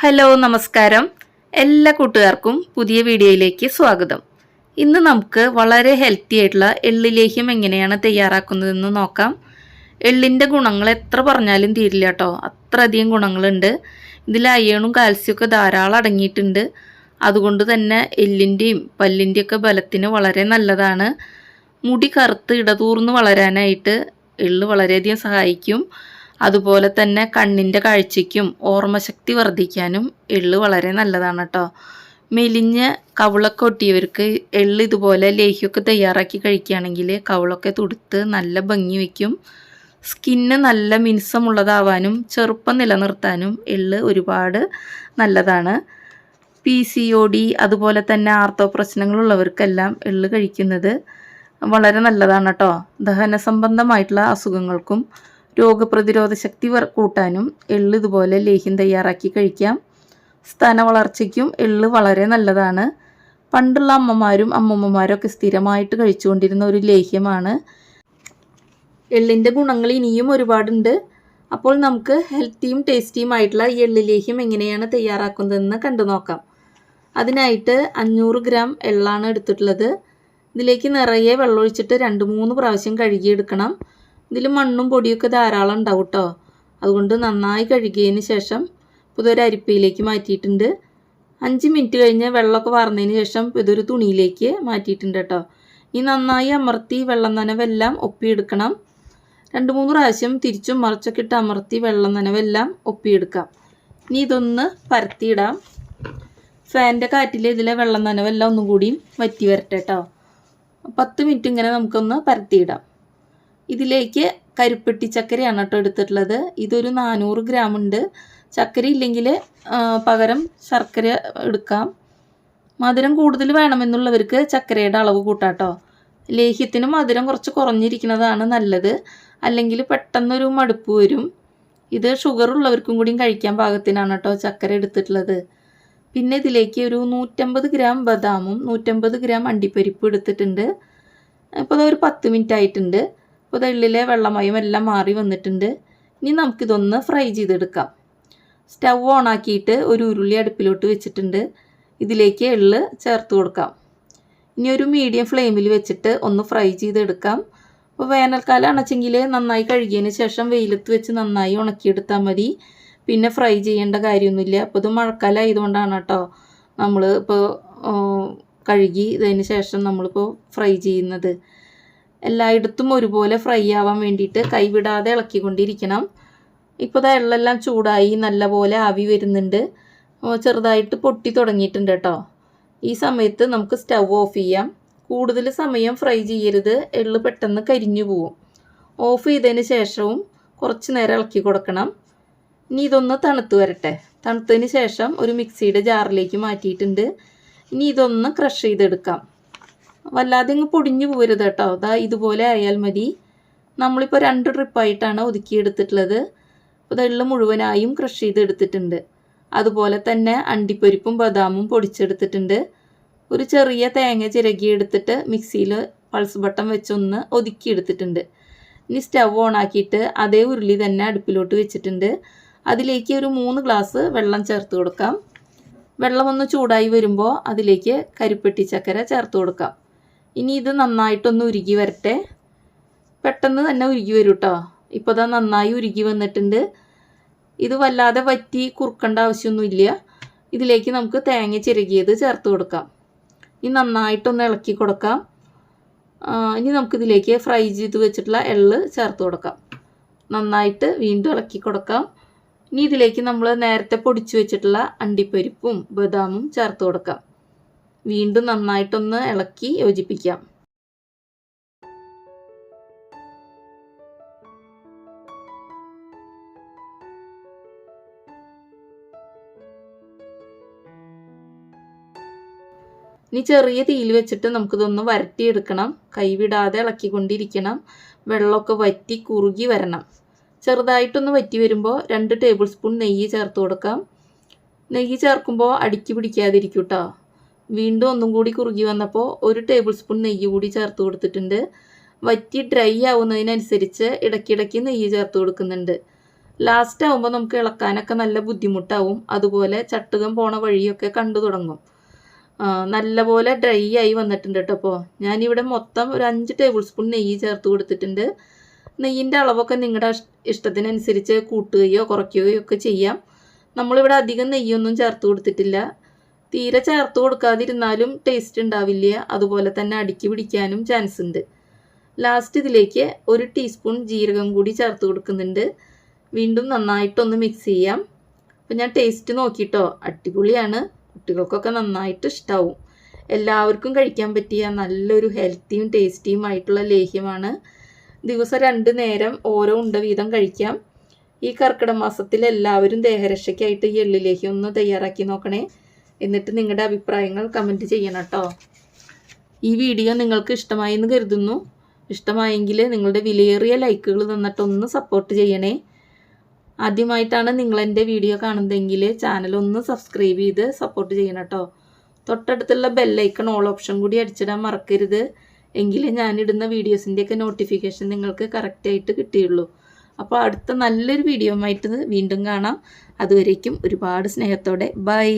Hello നമസ്കാരം. എല്ലാ കൂട്ടുകാർക്കും പുതിയ വീഡിയോയിലേക്ക് സ്വാഗതം. ഇന്ന് നമുക്ക് വളരെ ഹെൽത്തി ആയിട്ടുള്ള എള്ള് ലേഹ്യം എങ്ങനെയാണ് തയ്യാറാക്കുന്നതെന്ന് നോക്കാം. എള്ളിന്റെ ഗുണങ്ങൾ എത്ര പറഞ്ഞാലും തീരില്ല കേട്ടോ. അത്രയധികം ഗുണങ്ങളുണ്ട്. ഇതിൽ അയണും കാൽസ്യമൊക്കെ ധാരാളം അടങ്ങിയിട്ടുണ്ട്. അതുകൊണ്ട് തന്നെ എല്ലിന്റെയും പല്ലിന്റെയൊക്കെ ബലത്തിന് വളരെ നല്ലതാണ്. മുടി കറുത്ത് ഇടതൂർന്ന് വളരാനായിട്ട് എള്ള് വളരെയധികം സഹായിക്കും. അതുപോലെ തന്നെ കണ്ണിന്റെ കാഴ്ചയ്ക്കും ഓർമ്മശക്തി വർദ്ധിക്കാനും എള്ള് വളരെ നല്ലതാണ് കേട്ടോ. മെലിഞ്ഞ് കവിളൊക്കെ ഒട്ടിയവർക്ക് എള്ള് ഇതുപോലെ ലേഹ്യമൊക്കെ തയ്യാറാക്കി കഴിക്കുകയാണെങ്കിൽ കവിളൊക്കെ തുടുത്ത് നല്ല ഭംഗി വയ്ക്കും. സ്കിന്ന് നല്ല മിനുസമുള്ളതാവാനും ചെറുപ്പം നിലനിർത്താനും എള്ള് ഒരുപാട് നല്ലതാണ്. പി സി ഒ ഡി അതുപോലെ തന്നെ ആർത്തോ പ്രശ്നങ്ങളുള്ളവർക്കെല്ലാം എള്ള് കഴിക്കുന്നത് വളരെ നല്ലതാണ് കേട്ടോ. ദഹന സംബന്ധമായിട്ടുള്ള അസുഖങ്ങൾക്കും രോഗപ്രതിരോധ ശക്തി കൂട്ടാനും എള്ള് ഇതുപോലെ ലേഹ്യം തയ്യാറാക്കി കഴിക്കാം. സ്തന വളർച്ചയ്ക്കും എള്ള് വളരെ നല്ലതാണ്. പണ്ടുള്ള അമ്മമാരും അമ്മൂമ്മമാരും ഒക്കെ സ്ഥിരമായിട്ട് കഴിച്ചുകൊണ്ടിരുന്ന ഒരു ലേഹ്യമാണ്. എള്ളിന്റെ ഗുണങ്ങൾ ഇനിയും ഒരുപാടുണ്ട്. അപ്പോൾ നമുക്ക് ഹെൽത്തിയും ടേസ്റ്റിയും ആയിട്ടുള്ള ഈ എള്ള് ലേഹ്യം എങ്ങനെയാണ് തയ്യാറാക്കുന്നതെന്ന് കണ്ടു നോക്കാം. അതിനായിട്ട് അഞ്ഞൂറ് ഗ്രാം എള്ളാണ് എടുത്തിട്ടുള്ളത്. ഇതിലേക്ക് നിറയെ വെള്ളമൊഴിച്ചിട്ട് രണ്ട് മൂന്ന് പ്രാവശ്യം കഴുകിയെടുക്കണം. ഇതിൽ മണ്ണും പൊടിയൊക്കെ ധാരാളം ഉണ്ടാവും കേട്ടോ അതുകൊണ്ട് നന്നായി കഴുകിയതിന് ശേഷം ഇതൊരു അരിപ്പയിലേക്ക് മാറ്റിയിട്ടുണ്ട്. അഞ്ച് മിനിറ്റ് കഴിഞ്ഞ് വെള്ളമൊക്കെ വാർന്നതിന് ശേഷം ഇതൊരു തുണിയിലേക്ക് മാറ്റിയിട്ടുണ്ട് കേട്ടോ ഈ നന്നായി അമർത്തി വെള്ളം നനവെല്ലാം ഒപ്പിയെടുക്കണം. രണ്ട് മൂന്ന് പ്രാവശ്യം തിരിച്ചും മറിച്ചൊക്കെ ഇട്ട് അമർത്തി വെള്ളം നനവെല്ലാം ഒപ്പിയെടുക്കാം. ഇനി ഇതൊന്ന് പരത്തിയിടാം. ഫാനിന്റെ കാറ്റിൽ ഇതിലെ വെള്ളം നനവെല്ലാം ഒന്നും കൂടിയും വറ്റി വരട്ടെ കേട്ടോ പത്ത് മിനിറ്റ് ഇങ്ങനെ നമുക്കൊന്ന് പരത്തിയിടാം. ഇതിലേക്ക് കരിപ്പെട്ടി ചക്കരയാണ് കേട്ടോ എടുത്തിട്ടുള്ളത്. ഇതൊരു നാനൂറ് ഗ്രാം ഉണ്ട്. ചക്കര ഇല്ലെങ്കിൽ പകരം ശർക്കര എടുക്കാം. മധുരം കൂടുതൽ വേണമെന്നുള്ളവർക്ക് ചക്കരയുടെ അളവ് കൂട്ടാട്ടോ ലേഹ്യത്തിന് മധുരം കുറച്ച് കുറഞ്ഞിരിക്കുന്നതാണ് നല്ലത്. അല്ലെങ്കിൽ പെട്ടെന്നൊരു മടുപ്പ് വരും. ഇത് ഷുഗർ ഉള്ളവർക്കും കൂടിയും കഴിക്കാൻ പാകത്തിനാണ് കേട്ടോ ചക്കര എടുത്തിട്ടുള്ളത്. പിന്നെ ഇതിലേക്ക് ഒരു നൂറ്റമ്പത് ഗ്രാം ബദാമും നൂറ്റമ്പത് ഗ്രാം അണ്ടിപ്പരിപ്പ് എടുത്തിട്ടുണ്ട്. ഇപ്പോൾ ഒരു പത്ത് മിനിറ്റ് ആയിട്ടുണ്ട്. അപ്പോൾ ഉള്ളിലെ വെള്ളമയം എല്ലാം മാറി വന്നിട്ടുണ്ട്. ഇനി നമുക്കിതൊന്ന് ഫ്രൈ ചെയ്തെടുക്കാം. സ്റ്റവ് ഓണാക്കിയിട്ട് ഒരു ഉരുളി അടുപ്പിലോട്ട് വെച്ചിട്ടുണ്ട്. ഇതിലേക്ക് എള്ള് ചേർത്ത് കൊടുക്കാം. ഇനി ഒരു മീഡിയം ഫ്ലെയിമിൽ വെച്ചിട്ട് ഒന്ന് ഫ്രൈ ചെയ്തെടുക്കാം. അപ്പോൾ വേനൽക്കാലം അണച്ചെങ്കിൽ നന്നായി കഴുകിയതിന് ശേഷം വെയിലത്ത് വെച്ച് നന്നായി ഉണക്കിയെടുത്താൽ മതി. പിന്നെ ഫ്രൈ ചെയ്യേണ്ട കാര്യമൊന്നുമില്ല. അപ്പോൾ ഇത് മഴക്കാലം ആയതുകൊണ്ടാണ് കേട്ടോ നമ്മൾ ഇപ്പോൾ കഴുകി ഇതിന് ശേഷം നമ്മളിപ്പോൾ ഫ്രൈ ചെയ്യുന്നത്. എല്ലായിടത്തും ഒരുപോലെ ഫ്രൈ ആവാൻ വേണ്ടിയിട്ട് കൈവിടാതെ ഇളക്കിക്കൊണ്ടിരിക്കണം. ഇപ്പോൾ ദാ എള്ളെല്ലാം ചൂടായി നല്ലപോലെ ആവി വരുന്നുണ്ട്. ചെറുതായിട്ട് പൊട്ടി തുടങ്ങിയിട്ടുണ്ട് കേട്ടോ. ഈ സമയത്ത് നമുക്ക് സ്റ്റൗ ഓഫ് ചെയ്യാം. കൂടുതൽ സമയം ഫ്രൈ ചെയ്യരുത്. എള്ള് പെട്ടെന്ന് കരിഞ്ഞു പോവും. ഓഫ് ചെയ്തതിന് ശേഷവും കുറച്ച് നേരം ഇളക്കി കൊടുക്കണം. ഇനി ഇതൊന്ന് തണുത്ത് വരട്ടെ. തണുത്തതിന് ശേഷം ഒരു മിക്സിയുടെ ജാറിലേക്ക് മാറ്റിയിട്ടുണ്ട്. ഇനി ഇതൊന്ന് ക്രഷ് ചെയ്തെടുക്കാം. വല്ലാതെ അങ്ങ് പൊടിഞ്ഞു പോരുത് കേട്ടോ. അതാ ഇതുപോലെ ആയാൽ മതി. നമ്മളിപ്പോൾ രണ്ട് ട്രിപ്പായിട്ടാണ് ഒതുക്കിയെടുത്തിട്ടുള്ളത്. അപ്പോൾ എള്ള് മുഴുവനായും ക്രഷ് ചെയ്തെടുത്തിട്ടുണ്ട്. അതുപോലെ തന്നെ അണ്ടിപ്പരിപ്പും ബദാമും പൊടിച്ചെടുത്തിട്ടുണ്ട്. ഒരു ചെറിയ തേങ്ങ ചിരകിയെടുത്തിട്ട് മിക്സിയിൽ പൾസ് ബട്ടൺ വെച്ചൊന്ന് ഒതുക്കിയെടുത്തിട്ടുണ്ട്. ഇനി സ്റ്റവ് ഓണാക്കിയിട്ട് അതേ ഉരുളി തന്നെ അടുപ്പിലോട്ട് വെച്ചിട്ടുണ്ട്. അതിലേക്ക് ഒരു മൂന്ന് ഗ്ലാസ് വെള്ളം ചേർത്ത് കൊടുക്കാം. വെള്ളം ഒന്ന് ചൂടായി വരുമ്പോൾ അതിലേക്ക് കരിപ്പെട്ടി ചക്കര ചേർത്ത് കൊടുക്കാം. ഇനി ഇത് നന്നായിട്ടൊന്ന് ഉരുകി വരട്ടെ. പെട്ടെന്ന് തന്നെ ഉരുകി വരും കേട്ടോ ഇപ്പോൾ ഇതാ നന്നായി ഉരുകി വന്നിട്ടുണ്ട്. ഇത് വല്ലാതെ വറ്റി കുറുക്കേണ്ട ആവശ്യമൊന്നുമില്ല. ഇതിലേക്ക് നമുക്ക് തേങ്ങ ചിരകിയത് ചേർത്ത് കൊടുക്കാം. ഇനി നന്നായിട്ടൊന്ന് ഇളക്കി കൊടുക്കാം. ഇനി നമുക്കിതിലേക്ക് ഫ്രൈ ചെയ്ത് വെച്ചിട്ടുള്ള എള്ള് ചേർത്ത് കൊടുക്കാം. നന്നായിട്ട് വീണ്ടും ഇളക്കി കൊടുക്കാം. ഇനി ഇതിലേക്ക് നമ്മൾ നേരത്തെ പൊടിച്ചു വെച്ചിട്ടുള്ള അണ്ടിപ്പരിപ്പും ബദാമും ചേർത്ത് കൊടുക്കാം. വീണ്ടും നന്നായിട്ടൊന്ന് ഇളക്കി യോജിപ്പിക്കാം. ഇനി ചെറിയ തീയിൽ വെച്ചിട്ട് നമുക്കിതൊന്ന് വരട്ടിയെടുക്കണം. കൈവിടാതെ ഇളക്കിക്കൊണ്ടിരിക്കണം. വെള്ളമൊക്കെ വറ്റി കുറുകി വരണം. ചെറുതായിട്ടൊന്ന് വറ്റി വരുമ്പോൾ രണ്ട് ടേബിൾ സ്പൂൺ നെയ്യ് ചേർത്ത് കൊടുക്കാം. നെയ്യ് ചേർക്കുമ്പോൾ അടുക്കി പിടിക്കാതിരിക്കും കേട്ടോ വീണ്ടും ഒന്നും കൂടി കുറുകി വന്നപ്പോൾ ഒരു ടേബിൾ സ്പൂൺ നെയ്യ് കൂടി ചേർത്ത് കൊടുത്തിട്ടുണ്ട്. വറ്റി ഡ്രൈ ആവുന്നതിനനുസരിച്ച് ഇടയ്ക്കിടയ്ക്ക് നെയ്യ് ചേർത്ത് കൊടുക്കുന്നുണ്ട്. ലാസ്റ്റ് ആവുമ്പോൾ നമുക്ക് ഇളക്കാനൊക്കെ നല്ല ബുദ്ധിമുട്ടാവും. അതുപോലെ ചട്ടുകം പോണ വഴിയൊക്കെ കണ്ടു തുടങ്ങും. നല്ലപോലെ ഡ്രൈ ആയി വന്നിട്ടുണ്ട് കേട്ടോ അപ്പോൾ ഞാനിവിടെ മൊത്തം ഒരു അഞ്ച് ടേബിൾ സ്പൂൺ നെയ്യ് ചേർത്ത് കൊടുത്തിട്ടുണ്ട്. നെയ്യിന്റെ അളവൊക്കെ നിങ്ങളുടെ ഇഷ്ടത്തിനനുസരിച്ച് കൂട്ടുകയോ കുറയ്ക്കുകയോ ഒക്കെ ചെയ്യാം. നമ്മളിവിടെ അധികം നെയ്യൊന്നും ചേർത്ത് കൊടുത്തിട്ടില്ല. തീരെ ചേർത്ത് കൊടുക്കാതിരുന്നാലും ടേസ്റ്റ് ഉണ്ടാവില്ല? അതുപോലെ തന്നെ അടുക്കി പിടിക്കാനും ചാൻസ് ഉണ്ട്. ലാസ്റ്റ് ഇതിലേക്ക് ഒരു ടീസ്പൂൺ ജീരകം കൂടി ചേർത്ത് കൊടുക്കുന്നുണ്ട്. വീണ്ടും നന്നായിട്ടൊന്ന് മിക്സ് ചെയ്യാം. അപ്പം ഞാൻ ടേസ്റ്റ് നോക്കിയിട്ടോ അടിപൊളിയാണ്. കുട്ടികൾക്കൊക്കെ നന്നായിട്ട് ഇഷ്ടാവും. എല്ലാവർക്കും കഴിക്കാൻ പറ്റിയ നല്ലൊരു ഹെൽത്തിയും ടേസ്റ്റിയും ആയിട്ടുള്ള ലേഹ്യമാണ്. ദിവസം രണ്ട് നേരം ഓരോ ഉണ്ട വീതം കഴിക്കാം. ഈ കർക്കിടക മാസത്തിൽ എല്ലാവരും ദേഹരക്ഷയ്ക്കായിട്ട് ഈ എള്ളിലേഹ്യം ഒന്ന് തയ്യാറാക്കി നോക്കണേ. എന്നിട്ട് നിങ്ങളുടെ അഭിപ്രായങ്ങൾ കമന്റ് ചെയ്യണം കേട്ടോ ഈ വീഡിയോ നിങ്ങൾക്ക് ഇഷ്ടമായി എന്ന് കരുതുന്നു. ഇഷ്ടമായെങ്കിൽ നിങ്ങളുടെ വിലയേറിയ ലൈക്കുകൾ തന്നിട്ടൊന്ന് സപ്പോർട്ട് ചെയ്യണേ. ആദ്യമായിട്ടാണ് നിങ്ങൾ എന്റെ വീഡിയോ കാണുന്നതെങ്കിൽ ചാനൽ ഒന്ന് സബ്സ്ക്രൈബ് ചെയ്ത് സപ്പോർട്ട് ചെയ്യണം കേട്ടോ തൊട്ടടുത്തുള്ള ബെല്ലൈക്കൺ ഓൾ ഓപ്ഷൻ കൂടി അടിച്ചിടാൻ മറക്കരുത്. എങ്കിലേ ഞാനിടുന്ന വീഡിയോസിന്റെയൊക്കെ നോട്ടിഫിക്കേഷൻ നിങ്ങൾക്ക് കറക്റ്റായിട്ട് കിട്ടിയുള്ളൂ. അപ്പോൾ അടുത്ത നല്ലൊരു വീഡിയോ ആയിട്ട് വീണ്ടും കാണാം. അതുവരേക്കും ഒരുപാട് സ്നേഹത്തോടെ. ബൈ